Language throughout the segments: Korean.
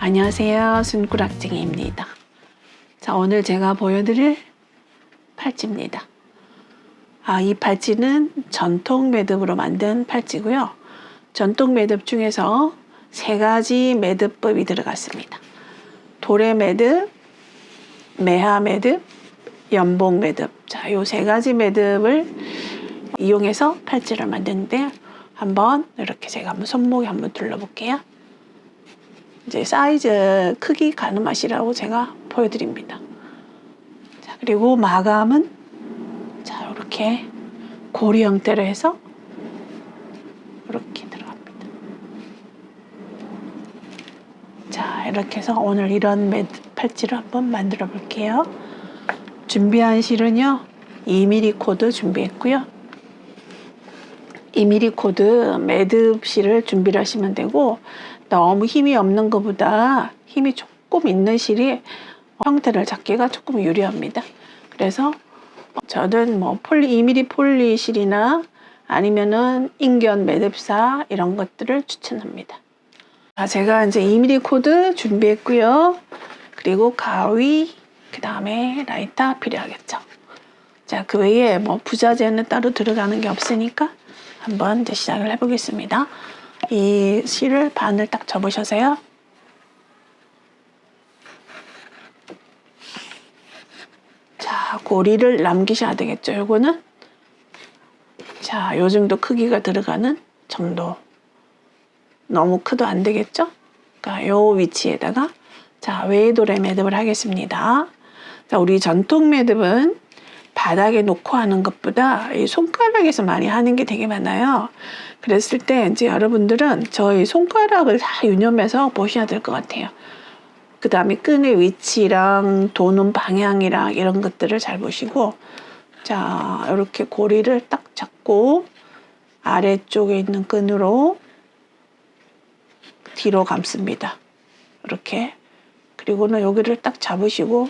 안녕하세요. 순꾸락쟁이입니다. 자, 오늘 제가 보여드릴 팔찌입니다. 아, 이 팔찌는 전통 매듭으로 만든 팔찌고요. 전통 매듭 중에서 세 가지 매듭법이 들어갔습니다. 도래 매듭, 매화 매듭, 연봉 매듭. 자, 요 세 가지 매듭을 이용해서 팔찌를 만드는데 한번 이렇게 제가 한번 손목에 한번 둘러볼게요. 이제 사이즈 크기 가늠하시라고 제가 보여드립니다. 자, 그리고 마감은 자, 이렇게 고리 형태로 해서 이렇게 들어갑니다. 자, 이렇게 해서 오늘 이런 팔찌를 한번 만들어 볼게요. 준비한 실은요, 2mm 코드 준비했고요. 2mm 코드 매듭 실을 준비를 하시면 되고, 너무 힘이 없는 것보다 힘이 조금 있는 실이 형태를 잡기가 조금 유리합니다. 그래서 저는 뭐 폴리 2mm 폴리 실이나 아니면은 인견 매듭사 이런 것들을 추천합니다. 아, 제가 이제 2mm 코드 준비했고요. 그리고 가위, 그 다음에 라이터 필요하겠죠. 자, 그 외에 뭐 부자재는 따로 들어가는 게 없으니까 한번 이제 시작을 해보겠습니다. 이 실을 반을 딱 접으셔서요. 자, 고리를 남기셔야 되겠죠. 요거는 자, 요 정도 크기가 들어가는 정도. 너무 크도 안 되겠죠? 그러니까 요 위치에다가 자, 웨이도레 매듭을 하겠습니다. 자, 우리 전통 매듭은 바닥에 놓고 하는 것보다 이 손가락에서 많이 하는 게 되게 많아요. 그랬을 때 이제 여러분들은 저희 손가락을 다 유념해서 보셔야 될 것 같아요. 그 다음에 끈의 위치랑 도는 방향이랑 이런 것들을 잘 보시고 자 이렇게 고리를 딱 잡고 아래쪽에 있는 끈으로 뒤로 감습니다. 이렇게 그리고는 여기를 딱 잡으시고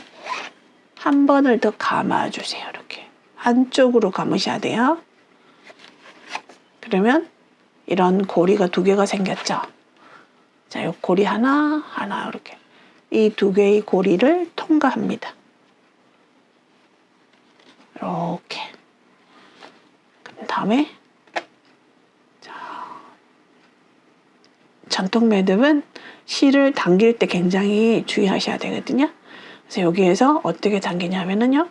한 번을 더 감아주세요. 이렇게 안쪽으로 감으셔야 돼요. 그러면 이런 고리가 두 개가 생겼죠. 자, 이 고리 하나, 하나 이렇게 이 두 개의 고리를 통과합니다. 이렇게. 그 다음에 자, 전통 매듭은 실을 당길 때 굉장히 주의하셔야 되거든요. 그래서 여기에서 어떻게 당기냐면은요.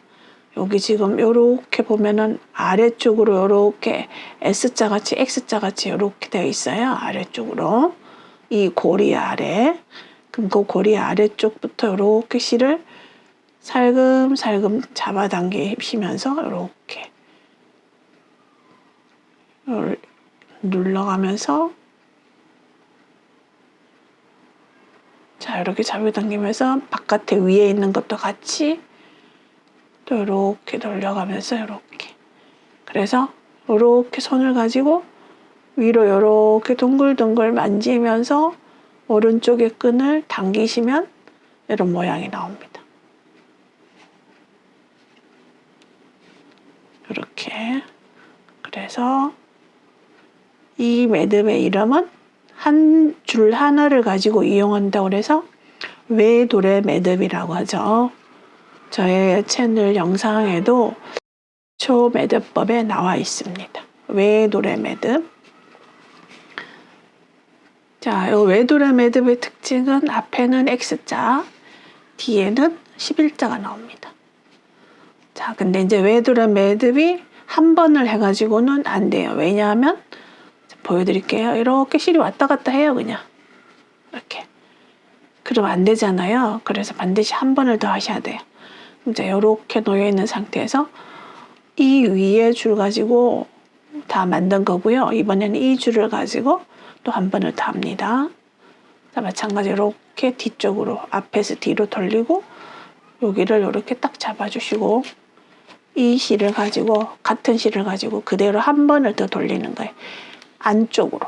여기 지금 요렇게 보면은 아래쪽으로 요렇게 S자 같이 X자 같이 요렇게 되어 있어요. 아래쪽으로. 이 고리 아래. 그럼 그 고리 아래쪽부터 요렇게 실을 살금살금 잡아당기시면서 요렇게 눌러가면서 자 이렇게 잡아당기면서 바깥에 위에 있는 것도 같이 또 이렇게 돌려가면서 이렇게 그래서 이렇게 손을 가지고 위로 이렇게 동글동글 만지면서 오른쪽의 끈을 당기시면 이런 모양이 나옵니다. 이렇게 그래서 이 매듭의 이름은 한 줄 하나를 가지고 이용한다고 해서 외도래 매듭이라고 하죠. 저의 채널 영상에도 초 매듭법에 나와 있습니다. 외도래 매듭. 자, 이 외도래 매듭의 특징은 앞에는 X자, 뒤에는 11자가 나옵니다. 자, 근데 이제 외도래 매듭이 한 번을 해가지고는 안 돼요. 왜냐하면 보여드릴게요. 이렇게 실이 왔다 갔다 해요, 그냥. 이렇게. 그럼 안 되잖아요. 그래서 반드시 한 번을 더 하셔야 돼요. 이제 이렇게 놓여 있는 상태에서 이 위에 줄 가지고 다 만든 거고요. 이번에는 이 줄을 가지고 또 한 번을 더 합니다. 자, 마찬가지로 이렇게 뒤쪽으로 앞에서 뒤로 돌리고 여기를 이렇게 딱 잡아주시고 이 실을 가지고 같은 실을 가지고 그대로 한 번을 더 돌리는 거예요. 안쪽으로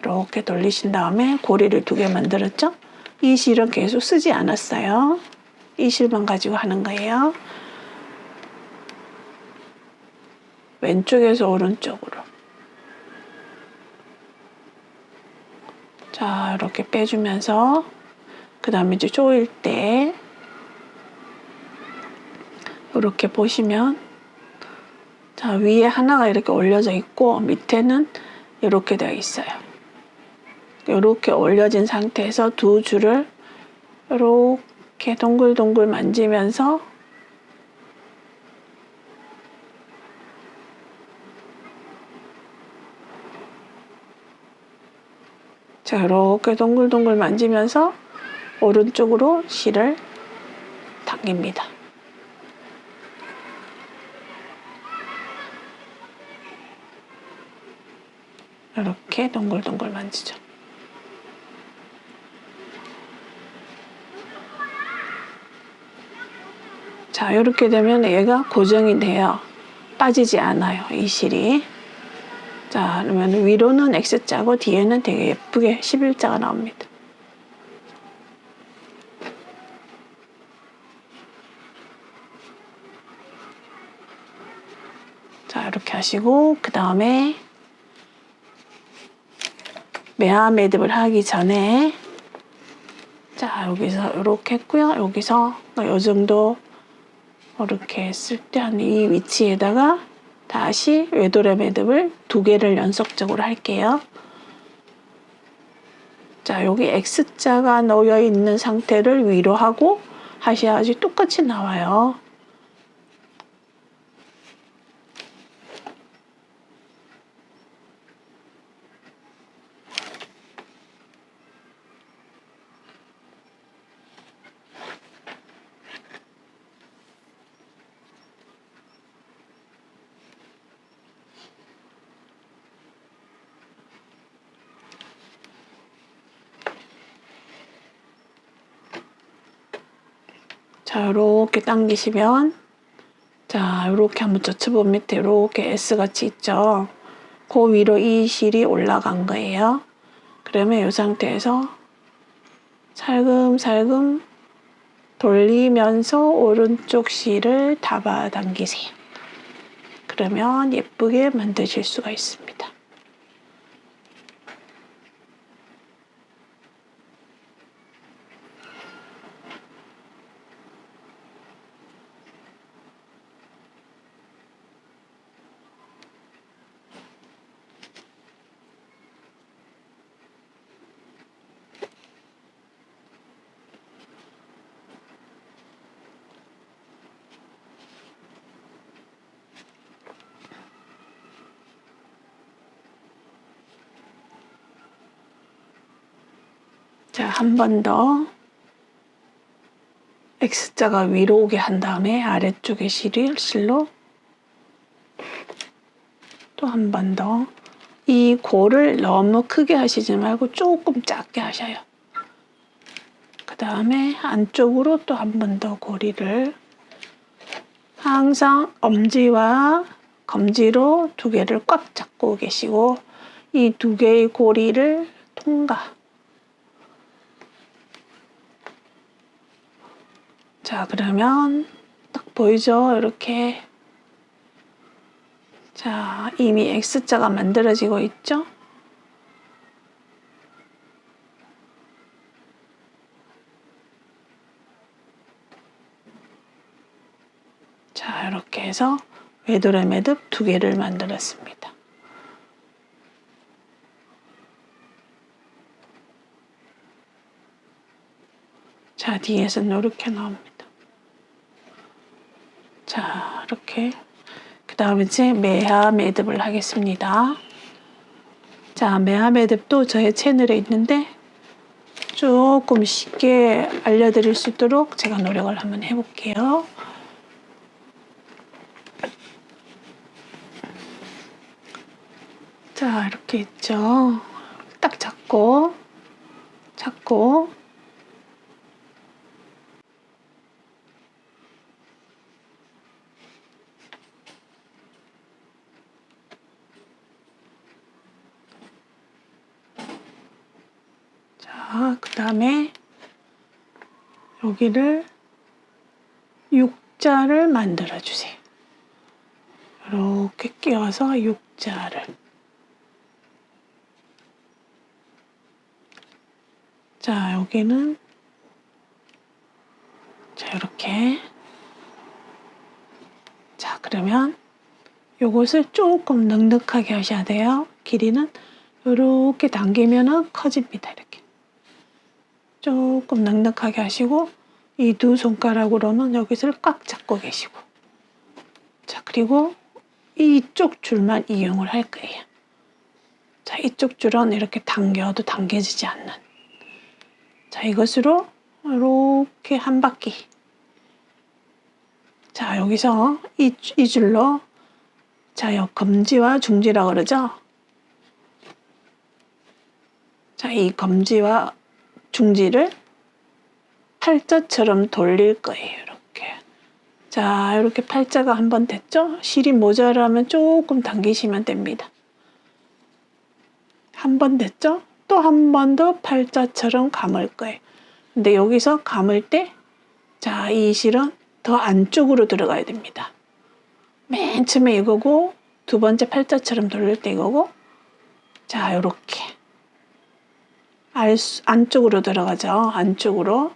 이렇게 돌리신 다음에 고리를 두 개 만들었죠? 이 실은 계속 쓰지 않았어요. 이 실만 가지고 하는 거예요. 왼쪽에서 오른쪽으로. 자, 자, 이렇게 빼주면서 그 다음에 이제 조일 때 이렇게 보시면 자, 위에 하나가 이렇게 올려져 있고 밑에는 이렇게 되어 있어요. 이렇게 올려진 상태에서 두 줄을 이렇게 동글동글 만지면서 자, 이렇게 동글동글 만지면서 오른쪽으로 실을 당깁니다. 이렇게 동글동글 만지죠. 자, 이렇게 되면 얘가 고정이 돼요. 빠지지 않아요, 이 실이. 자, 그러면 위로는 X자고 뒤에는 되게 예쁘게 11자가 나옵니다. 자, 이렇게 하시고, 그 다음에 매화 매듭을 하기 전에 자, 여기서 이렇게 했고요. 여기서 이 정도 이렇게 했을 때 한 이 위치에다가 다시 외도래 매듭을 두 개를 연속적으로 할게요. 자, 여기 X자가 놓여 있는 상태를 위로 하고 하셔야지 똑같이 나와요. 자, 이렇게 당기시면 자, 이렇게 한번 젖혀보면 밑에 이렇게 S같이 있죠. 그 위로 이 실이 올라간 거예요. 그러면 이 상태에서 살금살금 돌리면서 오른쪽 실을 잡아당기세요. 그러면 예쁘게 만드실 수가 있습니다. 자, 한 번 더. X자가 위로 오게 한 다음에 아래쪽에 실을 실로 또 한 번 더. 이 골을 너무 크게 하시지 말고 조금 작게 하셔요. 그 다음에 안쪽으로 또 한 번 더 고리를 항상 엄지와 검지로 두 개를 꽉 잡고 계시고 이 두 개의 고리를 통과. 자, 그러면 딱 보이죠? 이렇게. 자, 이미 X자가 만들어지고 있죠? 자, 이렇게 해서 외도래 매듭 두 개를 만들었습니다. 자, 뒤에서는 이렇게 나옵니다. 자, 이렇게. 그 다음에 이제 매화 매듭을 하겠습니다. 자, 매화 매듭도 저의 채널에 있는데 조금 쉽게 알려드릴 수 있도록 제가 노력을 한번 해볼게요. 자, 이렇게 있죠. 딱 잡고, 잡고, 자, 그 다음에 여기를 육자를 만들어 주세요. 이렇게 끼워서 육자를. 자, 여기는 자, 이렇게 자, 그러면 요것을 조금 넉넉하게 하셔야 돼요. 길이는 이렇게 당기면은 커집니다. 이렇게. 조금 넉넉하게 하시고 이 두 손가락으로는 여기를 꽉 잡고 계시고 자 그리고 이쪽 줄만 이용을 할 거예요. 자 이쪽 줄은 이렇게 당겨도 당겨지지 않는 자 이것으로 이렇게 한 바퀴 자 여기서 이, 이 줄로 자, 요 검지와 중지라 그러죠? 자, 이 검지와 중지를 팔자처럼 돌릴 거예요. 이렇게. 자, 이렇게 팔자가 한 번 됐죠? 실이 모자라면 조금 당기시면 됩니다. 한 번 됐죠? 또 한 번 더 팔자처럼 감을 거예요. 근데 여기서 감을 때, 자, 이 실은 더 안쪽으로 들어가야 됩니다. 맨 처음에 이거고 두 번째 팔자처럼 돌릴 때 이거고 자 요렇게 알, 안쪽으로 들어가죠. 안쪽으로.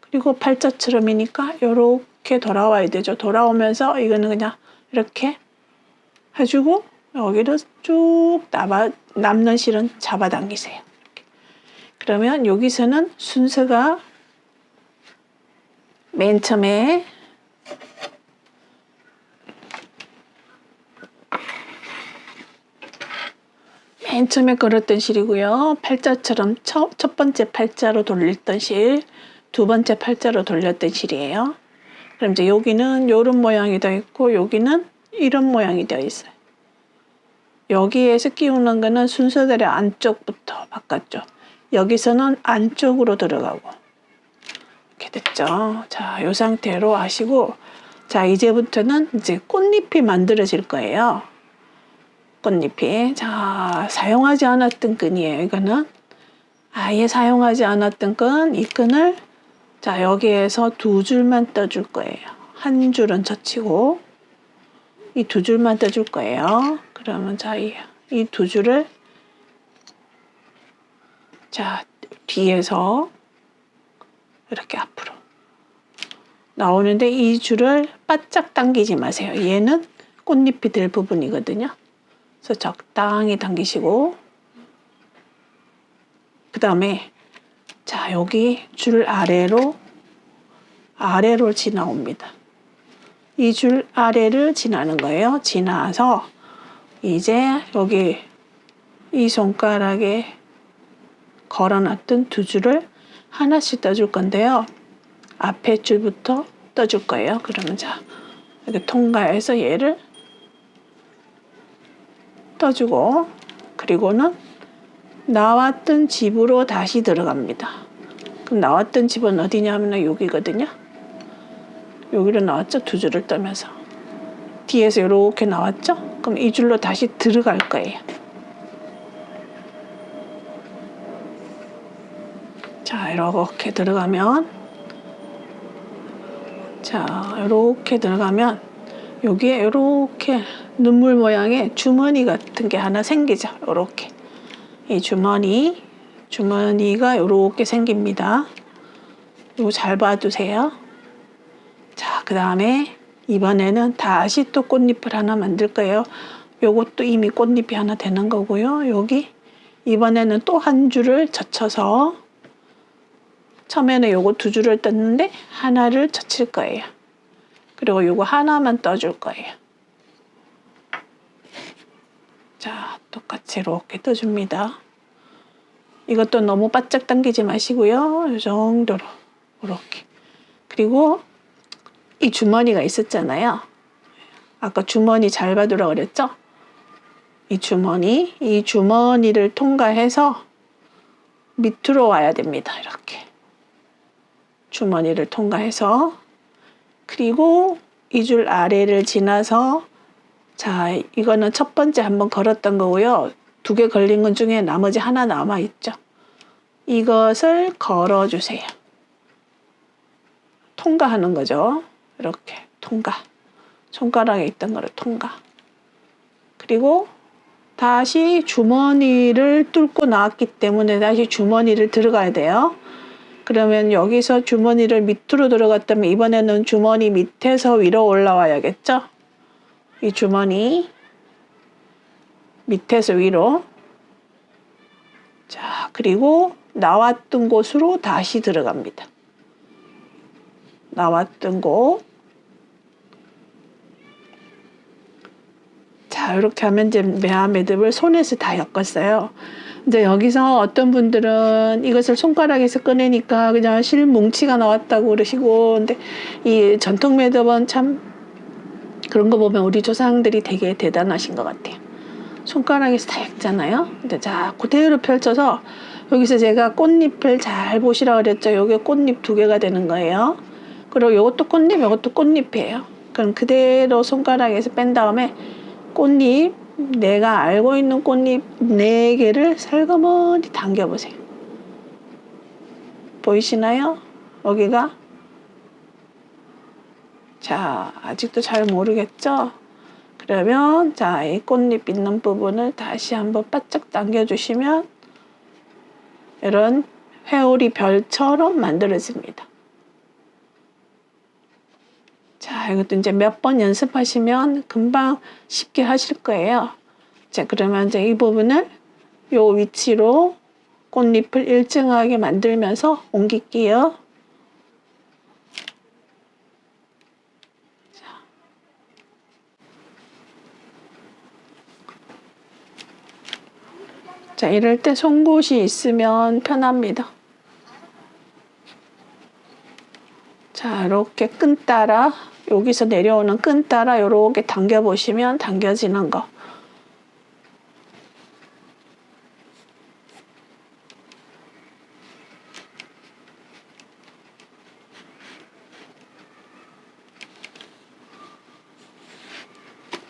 그리고 팔자처럼이니까 요렇게 돌아와야 되죠. 돌아오면서 이거는 그냥 이렇게 해주고 여기를 쭉 남아, 남는 실은 잡아당기세요. 이렇게. 그러면 여기서는 순서가 맨 처음에 맨 처음에 걸었던 실이고요. 팔자처럼 첫, 첫 번째 팔자로 돌렸던 실, 두 번째 팔자로 돌렸던 실이에요. 그럼 이제 여기는 이런 모양이 되어 있고 여기는 이런 모양이 되어 있어요. 여기에서 끼우는 거는 순서대로 안쪽부터 바꿨죠. 여기서는 안쪽으로 들어가고 이렇게 됐죠. 자, 이 상태로 하시고 자, 이제부터는 이제 꽃잎이 만들어질 거예요. 꽃잎이 자 사용하지 않았던 끈이에요. 이거는 아예 사용하지 않았던 끈, 이 끈을 자 여기에서 두 줄만 떠줄 거예요. 한 줄은 젖히고 이 두 줄만 떠줄 거예요. 그러면 자이 두 줄을 자 뒤에서 이렇게 앞으로 나오는데 이 줄을 바짝 당기지 마세요. 얘는 꽃잎이 될 부분이거든요. 그래서 적당히 당기시고 그 다음에 자 여기 줄 아래로 아래로 지나옵니다. 이 줄 아래를 지나는 거예요. 지나서 이제 여기 이 손가락에 걸어놨던 두 줄을 하나씩 떠줄 건데요. 앞에 줄부터 떠줄 거예요. 그러면 자 이렇게 통과해서 얘를 떠주고 그리고는 나왔던 집으로 다시 들어갑니다. 그럼 나왔던 집은 어디냐면 여기거든요. 여기로 나왔죠. 두 줄을 떠면서. 뒤에서 이렇게 나왔죠. 그럼 이 줄로 다시 들어갈 거예요. 자, 이렇게 들어가면 자, 이렇게 들어가면 여기에 이렇게 눈물 모양의 주머니 같은 게 하나 생기죠. 이렇게 이 주머니 주머니가 이렇게 생깁니다. 이거 잘 봐두세요. 자, 그 다음에 이번에는 다시 또 꽃잎을 하나 만들 거예요. 요것도 이미 꽃잎이 하나 되는 거고요. 여기 이번에는 또 한 줄을 젖혀서 처음에는 요거 두 줄을 떴는데 하나를 젖힐 거예요. 그리고 요거 하나만 떠줄 거예요. 자, 똑같이 이렇게 떠줍니다. 이것도 너무 바짝 당기지 마시고요. 이 정도로 이렇게. 그리고 이 주머니가 있었잖아요. 아까 주머니 잘 봐두라 그랬죠? 이 주머니, 이 주머니를 통과해서 밑으로 와야 됩니다. 이렇게. 주머니를 통과해서 그리고 이 줄 아래를 지나서 자, 이거는 첫 번째 한번 걸었던 거고요. 두 개 걸린 것 중에 나머지 하나 남아 있죠. 이것을 걸어 주세요. 통과하는 거죠. 이렇게 통과. 손가락에 있던 거를 통과. 그리고 다시 주머니를 뚫고 나왔기 때문에 다시 주머니를 들어가야 돼요. 그러면 여기서 주머니를 밑으로 들어갔다면 이번에는 주머니 밑에서 위로 올라와야겠죠? 이 주머니 밑에서 위로 자 그리고 나왔던 곳으로 다시 들어갑니다. 나왔던 곳. 자, 이렇게 하면 이제 매화 매듭을 손에서 다 엮었어요. 이제 여기서 어떤 분들은 이것을 손가락에서 꺼내니까 그냥 실 뭉치가 나왔다고 그러시고, 근데 이 전통 매듭은 참 그런 거 보면 우리 조상들이 되게 대단하신 것 같아요. 손가락에서 다 엮잖아요. 근데 자, 그대로 펼쳐서 여기서 제가 꽃잎을 잘 보시라 그랬죠. 여기 꽃잎 두 개가 되는 거예요. 그리고 이것도 꽃잎, 이것도 꽃잎이에요. 그럼 그대로 손가락에서 뺀 다음에 꽃잎, 내가 알고 있는 꽃잎 네 개를 살그머니 당겨보세요. 보이시나요? 여기가? 자, 아직도 잘 모르겠죠? 그러면, 자, 이 꽃잎 있는 부분을 다시 한번 바짝 당겨주시면, 이런 회오리 별처럼 만들어집니다. 자, 이것도 이제 몇 번 연습하시면 금방 쉽게 하실 거예요. 자, 그러면 이제 이 부분을 요 위치로 꽃잎을 일정하게 만들면서 옮길게요. 자, 이럴 때 송곳이 있으면 편합니다. 자, 이렇게 끈 따라 여기서 내려오는 끈 따라 이렇게 당겨 보시면 당겨지는 거.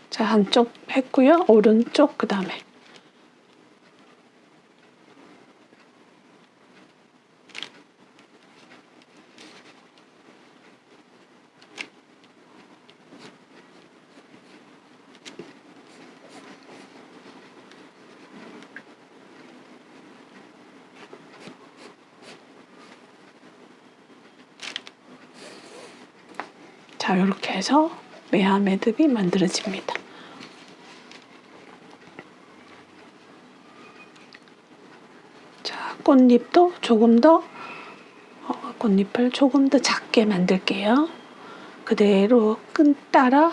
자, 한쪽 했고요. 오른쪽 그 다음에 자, 이렇게 해서 매화 매듭이 만들어집니다. 자, 꽃잎도 조금 더 어, 꽃잎을 조금 더 작게 만들게요. 그대로 끈 따라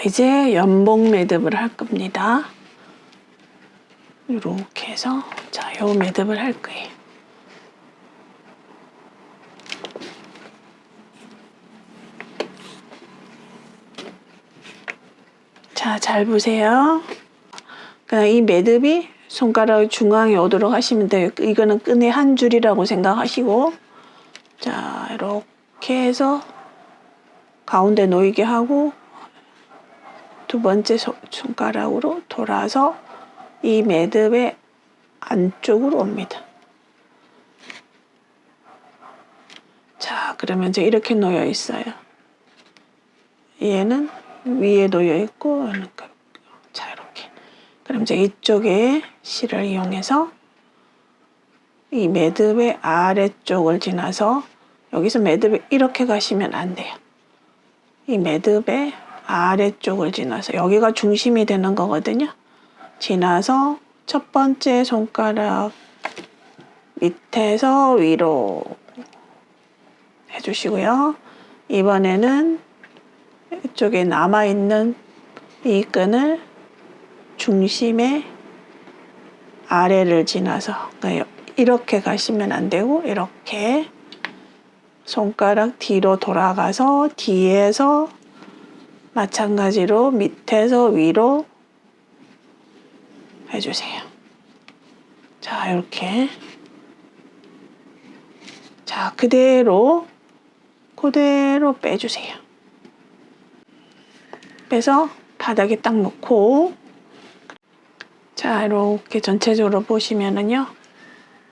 자, 이제 연봉 매듭을 할 겁니다. 이렇게 해서 자, 요 매듭을 할 거예요. 자, 잘 보세요. 그냥 이 매듭이 손가락 중앙에 오도록 하시면 돼요. 이거는 끈의 한 줄이라고 생각하시고, 자, 이렇게 해서 가운데 놓이게 하고, 두 번째 손- 손가락으로 돌아서 이 매듭의 안쪽으로 옵니다. 자, 그러면 이제 이렇게 놓여 있어요. 얘는 위에 놓여 있고, 자, 이렇게. 그럼 이제 이쪽에 실을 이용해서 이 매듭의 아래쪽을 지나서 여기서 매듭이 이렇게 가시면 안 돼요. 이 매듭의 아래쪽을 지나서 여기가 중심이 되는 거거든요. 지나서 첫 번째 손가락 밑에서 위로 해주시고요. 이번에는 이쪽에 남아있는 이 끈을 중심의 아래를 지나서 그러니까 이렇게 가시면 안 되고 이렇게 손가락 뒤로 돌아가서 뒤에서 마찬가지로 밑에서 위로 해주세요. 자, 이렇게. 자, 그대로, 그대로 빼주세요. 빼서 바닥에 딱 놓고, 자, 이렇게 전체적으로 보시면은요.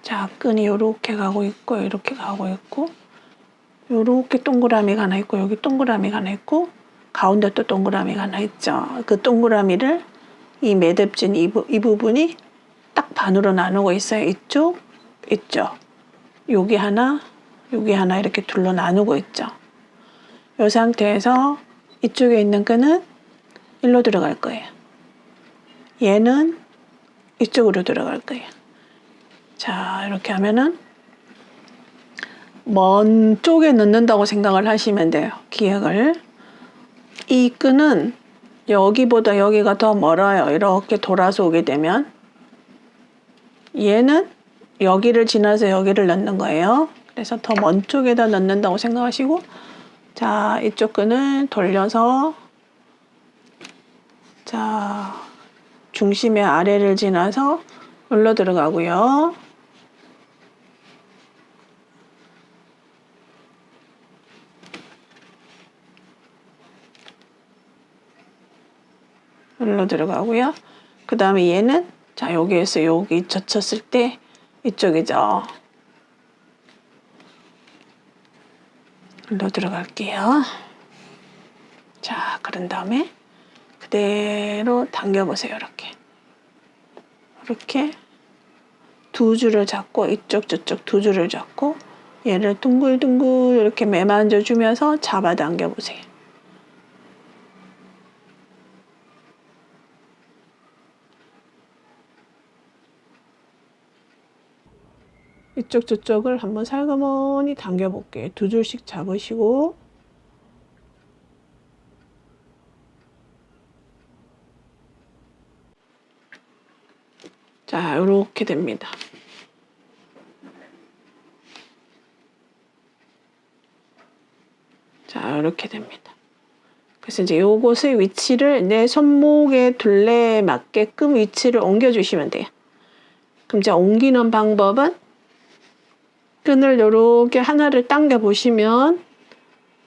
자, 끈이 요렇게 가고 있고, 이렇게 가고 있고, 요렇게 동그라미가 하나 있고, 여기 동그라미가 하나 있고, 가운데 또 동그라미가 하나 있죠. 그 동그라미를 이 매듭진 이, 부, 이 부분이 딱 반으로 나누고 있어요. 이쪽, 이쪽. 여기 하나, 여기 하나 이렇게 둘로 나누고 있죠. 이 상태에서 이쪽에 있는 끈은 일로 들어갈 거예요. 얘는 이쪽으로 들어갈 거예요. 자, 이렇게 하면은 먼 쪽에 넣는다고 생각을 하시면 돼요. 기획을. 이 끈은 여기보다 여기가 더 멀어요. 이렇게 돌아서 오게 되면 얘는 여기를 지나서 여기를 넣는 거예요. 그래서 더 먼 쪽에다 넣는다고 생각하시고 자 이쪽 끈을 돌려서 자 중심의 아래를 지나서 눌러 들어가고요. 눌러 들어가고요. 그 다음에 얘는 자 여기에서 여기 젖혔을 때 이쪽이죠. 눌러 들어갈게요. 자 그런 다음에 그대로 당겨보세요. 이렇게 이렇게 두 줄을 잡고 이쪽 저쪽 두 줄을 잡고 얘를 둥글둥글 이렇게 매만져 주면서 잡아당겨 보세요. 이쪽 저쪽을 한번 살그머니 당겨 볼게요. 두 줄씩 잡으시고 자, 이렇게 됩니다. 자, 이렇게 됩니다. 그래서 이제 요것의 위치를 내 손목의 둘레에 맞게끔 위치를 옮겨 주시면 돼요. 그럼 이제 옮기는 방법은 끈을 이렇게 하나를 당겨 보시면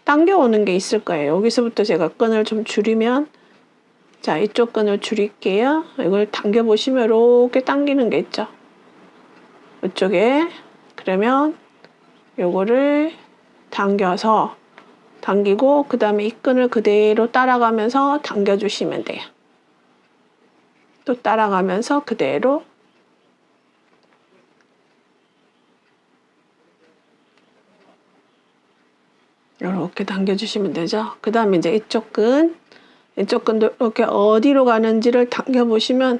당겨 오는 게 있을 거예요. 여기서부터 제가 끈을 좀 줄이면 자 이쪽 끈을 줄일게요. 이걸 당겨 보시면 이렇게 당기는 게 있죠. 이쪽에 그러면 요거를 당겨서 당기고 그 다음에 이 끈을 그대로 따라가면서 당겨 주시면 돼요. 또 따라가면서 그대로 이렇게 당겨주시면 되죠. 그 다음에 이제 이쪽 끈, 이쪽 끈도 이렇게 어디로 가는지를 당겨보시면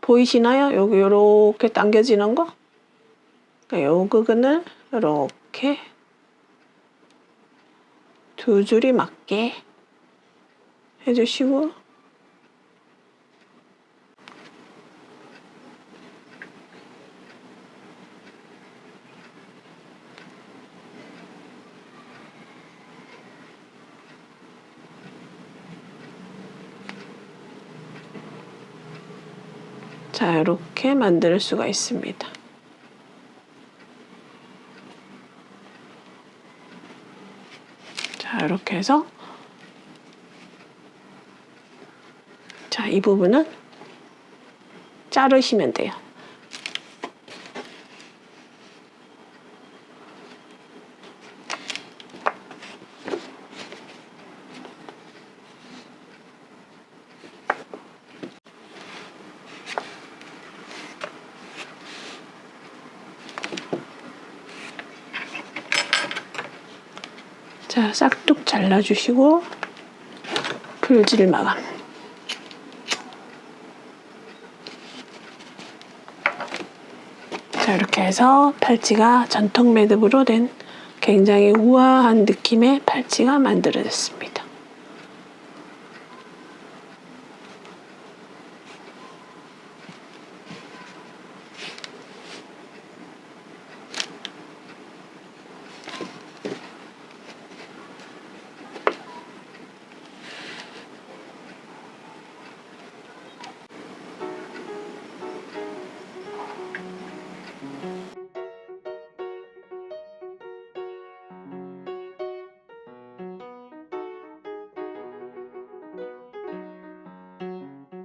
보이시나요? 여기 이렇게 당겨지는 거? 그러니까 요 끈을 이렇게 두 줄이 맞게 해주시고 자, 이렇게 만들 수가 있습니다. 자, 이렇게 해서 자, 이 부분은 자르시면 돼요. 자, 싹둑 잘라주시고 풀질 마감. 자, 이렇게 해서 팔찌가 전통 매듭으로 된 굉장히 우아한 느낌의 팔찌가 만들어졌습니다.